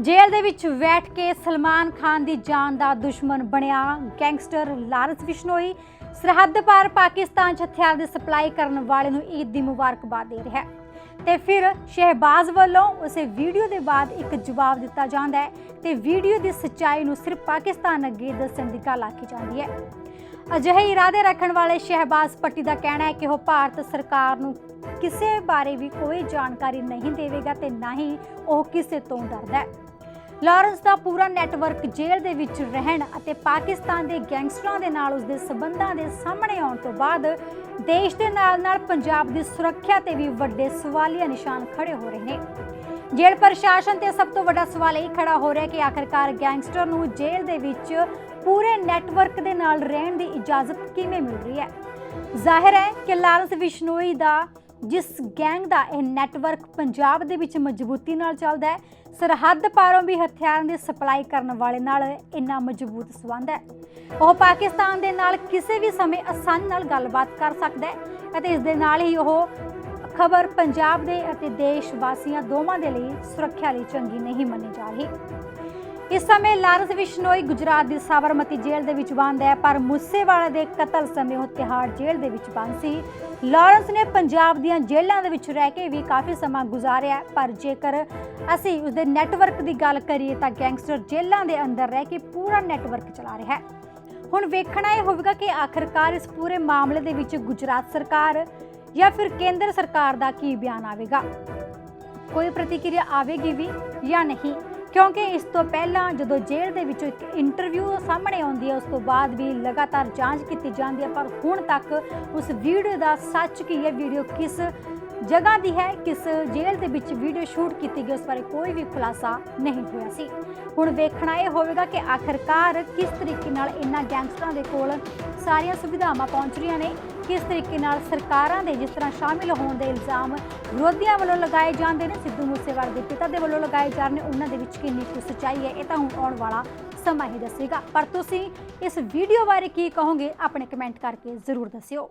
ਜੇਲ੍ਹ ਦੇ ਵਿੱਚ ਬੈਠ ਕੇ ਸਲਮਾਨ ਖਾਨ ਦੀ ਜਾਨ ਦਾ ਦੁਸ਼ਮਣ ਬਣਿਆ ਗੈਂਗਸਟਰ ਲਾਰਸ ਬਿਸ਼ਨੋਈ ਸਰਹੱਦ ਪਾਰ ਪਾਕਿਸਤਾਨ 'ਚ ਹਥਿਆਰ ਦੀ ਸਪਲਾਈ ਕਰਨ ਵਾਲੇ ਨੂੰ ਈਦ ਦੀ ਮੁਬਾਰਕਬਾਦ ਦੇ ਰਿਹਾ ਹੈ। ਅਤੇ ਫਿਰ ਸ਼ਹਿਬਾਜ਼ ਵੱਲੋਂ ਉਸੇ ਵੀਡੀਓ ਦੇ ਬਾਅਦ ਇੱਕ ਜਵਾਬ ਦਿੱਤਾ ਜਾਂਦਾ ਹੈ ਤੇ ਵੀਡੀਓ ਦੀ ਸੱਚਾਈ ਨੂੰ ਸਿਰਫ ਪਾਕਿਸਤਾਨ ਅੱਗੇ ਦੱਸਣ ਦੀ ਗੱਲ ਆਖੀ ਜਾਂਦੀ ਹੈ। ਅਜਿਹੇ ਇਰਾਦੇ ਰੱਖਣ ਵਾਲੇ ਸ਼ਹਿਬਾਜ਼ ਪੱਟੀ ਦਾ ਕਹਿਣਾ ਹੈ ਕਿ ਉਹ ਭਾਰਤ ਸਰਕਾਰ ਨੂੰ ਕਿਸੇ ਬਾਰੇ ਵੀ ਕੋਈ ਜਾਣਕਾਰੀ ਨਹੀਂ ਦੇਵੇਗਾ ਤੇ ਨਾ ਹੀ ਉਹ ਕਿਸੇ ਤੋਂ ਡਰਦਾ ਹੈ। ਲਾਰੈਂਸ ਦਾ ਪੂਰਾ ਨੈਟਵਰਕ ਜੇਲ੍ਹ ਦੇ ਵਿੱਚ ਰਹਿਣ ਅਤੇ ਪਾਕਿਸਤਾਨ ਦੇ ਗੈਂਗਸਟਰਾਂ ਦੇ ਨਾਲ ਉਸਦੇ ਸਬੰਧਾਂ ਦੇ ਸਾਹਮਣੇ ਆਉਣ ਤੋਂ ਬਾਅਦ ਦੇਸ਼ ਦੇ ਨਾਲ-ਨਾਲ ਪੰਜਾਬ ਦੀ ਸੁਰੱਖਿਆ ਤੇ ਵੀ ਵੱਡੇ ਸਵਾਲੀਆ ਨਿਸ਼ਾਨ ਖੜੇ ਹੋ ਰਹੇ ਨੇ। ਜੇਲ੍ਹ ਪ੍ਰਸ਼ਾਸਨ ਤੇ ਸਭ ਤੋਂ ਵੱਡਾ ਸਵਾਲ ਇਹ ਖੜਾ ਹੋ ਰਿਹਾ ਕਿ ਆਖਰਕਾਰ ਗੈਂਗਸਟਰ ਨੂੰ ਜੇਲ੍ਹ ਦੇ ਵਿੱਚ ਪੂਰੇ ਨੈਟਵਰਕ ਦੇ ਨਾਲ ਰਹਿਣ ਦੀ ਇਜਾਜ਼ਤ ਕਿਵੇਂ ਮਿਲ ਰਹੀ ਹੈ? ਜ਼ਾਹਿਰ ਹੈ ਕਿ ਲਾਰੈਂਸ ਬਿਸ਼ਨੋਈ ਦਾ ਜਿਸ ਗੈਂਗ ਦਾ ਇਹ ਨੈਟਵਰਕ ਪੰਜਾਬ ਦੇ ਵਿੱਚ ਮਜ਼ਬੂਤੀ ਨਾਲ ਚੱਲਦਾ ਹੈ, ਸਰਹੱਦ ਪਾਰੋਂ ਵੀ ਹਥਿਆਰਾਂ ਦੀ ਸਪਲਾਈ ਕਰਨ ਵਾਲੇ ਨਾਲ ਇੰਨਾ ਮਜ਼ਬੂਤ ਸਬੰਧ ਹੈ। ਉਹ ਪਾਕਿਸਤਾਨ ਦੇ ਨਾਲ ਕਿਸੇ ਵੀ ਸਮੇਂ ਆਸਾਨੀ ਨਾਲ ਗੱਲਬਾਤ ਕਰ ਸਕਦਾ ਹੈ ਅਤੇ ਇਸ ਦੇ ਨਾਲ ਹੀ ਉਹ ਖਬਰ ਪੰਜਾਬ ਦੇ ਅਤੇ ਦੇਸ਼ ਵਾਸੀਆਂ ਦੋਵਾਂ ਦੇ ਲਈ ਸੁਰੱਖਿਆ ਲਈ ਚੰਗੀ ਨਹੀਂ ਮੰਨੀ ਜਾ ਰਹੀ। ਇਸ ਸਮੇਂ ਲਾਰੈਂਸ ਬਿਸ਼ਨੋਈ ਗੁਜਰਾਤ ਦੀ ਸਾਬਰਮਤੀ ਜੇਲ੍ਹ ਦੇ ਵਿੱਚ ਬੰਦ ਹੈ, ਪਰ ਮੂਸੇਵਾਲਾ ਦੇ ਕਤਲ ਸਮੇਂ ਉਹ ਤਿਹਾੜ ਜੇਲ੍ਹ ਦੇ ਵਿੱਚ ਬੰਦ ਸੀ। ਲਾਰੈਂਸ ਨੇ ਪੰਜਾਬ ਦੀਆਂ ਜੇਲ੍ਹਾਂ ਦੇ ਵਿੱਚ ਰਹਿ ਕੇ ਵੀ ਕਾਫੀ ਸਮਾਂ ਗੁਜ਼ਾਰਿਆ, ਪਰ ਜੇਕਰ ਅਸੀਂ ਉਸਦੇ ਨੈਟਵਰਕ ਦੀ ਗੱਲ ਕਰੀਏ ਤਾਂ ਗੈਂਗਸਟਰ ਜੇਲ੍ਹਾਂ ਦੇ ਅੰਦਰ ਰਹਿ ਕੇ ਪੂਰਾ ਨੈਟਵਰਕ ਚਲਾ ਰਿਹਾ ਹੈ। ਹੁਣ ਵੇਖਣਾ ਇਹ ਹੋਵੇਗਾ ਕਿ ਆਖਰਕਾਰ ਇਸ ਪੂਰੇ ਮਾਮਲੇ ਦੇ ਵਿੱਚ ਗੁਜਰਾਤ ਸਰਕਾਰ ਜਾਂ ਫਿਰ ਕੇਂਦਰ ਸਰਕਾਰ ਦਾ ਕੀ ਬਿਆਨ ਆਵੇਗਾ। ਕੋਈ ਪ੍ਰਤੀਕਿਰਿਆ ਆਵੇਗੀ ਵੀ ਜਾਂ ਨਹੀਂ? ਕਿਉਂਕਿ ਇਸ ਤੋਂ ਪਹਿਲਾਂ ਜਦੋਂ ਜੇਲ੍ਹ ਦੇ ਵਿੱਚੋਂ ਇੱਕ ਇੰਟਰਵਿਊ ਸਾਹਮਣੇ ਆਉਂਦੀ ਹੈ, ਉਸ ਤੋਂ ਬਾਅਦ ਵੀ ਲਗਾਤਾਰ ਜਾਂਚ ਕੀਤੀ ਜਾਂਦੀ ਹੈ, ਪਰ ਹੁਣ ਤੱਕ ਉਸ ਵੀਡੀਓ ਦਾ ਸੱਚ ਕੀ ਹੈ, ਵੀਡੀਓ ਕਿਸ ਜਗ੍ਹਾ ਦੀ ਹੈ, ਕਿਸ ਜੇਲ੍ਹ ਦੇ ਵਿੱਚ ਵੀਡੀਓ ਸ਼ੂਟ ਕੀਤੀ ਗਈ, ਉਸ ਬਾਰੇ ਕੋਈ ਵੀ ਖੁਲਾਸਾ ਨਹੀਂ ਹੋਇਆ ਸੀ। ਹੁਣ ਵੇਖਣਾ ਇਹ ਹੋਵੇਗਾ ਕਿ ਆਖਰਕਾਰ ਕਿਸ ਤਰੀਕੇ ਨਾਲ ਇਹਨਾਂ ਗੈਂਗਸਟਰਾਂ ਦੇ ਕੋਲ ਸਾਰੀਆਂ ਸੁਵਿਧਾਵਾਂ ਪਹੁੰਚ ਰਹੀਆਂ ਨੇ। ਕਿਸ ਤਰੀਕੇ ਨਾਲ ਸਰਕਾਰਾਂ ਦੇ ਜਿਸ ਤਰ੍ਹਾਂ ਸ਼ਾਮਿਲ ਹੋਣ ਦੇ ਇਲਜ਼ਾਮ ਵਿਰੋਧੀਆਂ ਵੱਲੋਂ ਲਗਾਏ ਜਾਂਦੇ ਨੇ, ਸਿੱਧੂ ਮੂਸੇਵਾਲੇ ਦੇ ਪਿਤਾ ਦੇ ਵੱਲੋਂ ਲਗਾਏ ਜਾ ਰਹੇ ਨੇ, ਉਹਨਾਂ ਦੇ ਵਿੱਚ ਕਿੰਨੀ ਕੁ ਸੱਚਾਈ ਹੈ, ਇਹ ਤਾਂ ਹੁਣ ਆਉਣ ਵਾਲਾ ਸਮਾਂ ਹੀ ਦੱਸੇਗਾ। ਪਰ ਤੁਸੀਂ ਇਸ ਵੀਡੀਓ ਬਾਰੇ ਕੀ ਕਹੋਗੇ, ਆਪਣੇ ਕਮੈਂਟ ਕਰਕੇ ਜ਼ਰੂਰ ਦੱਸਿਓ।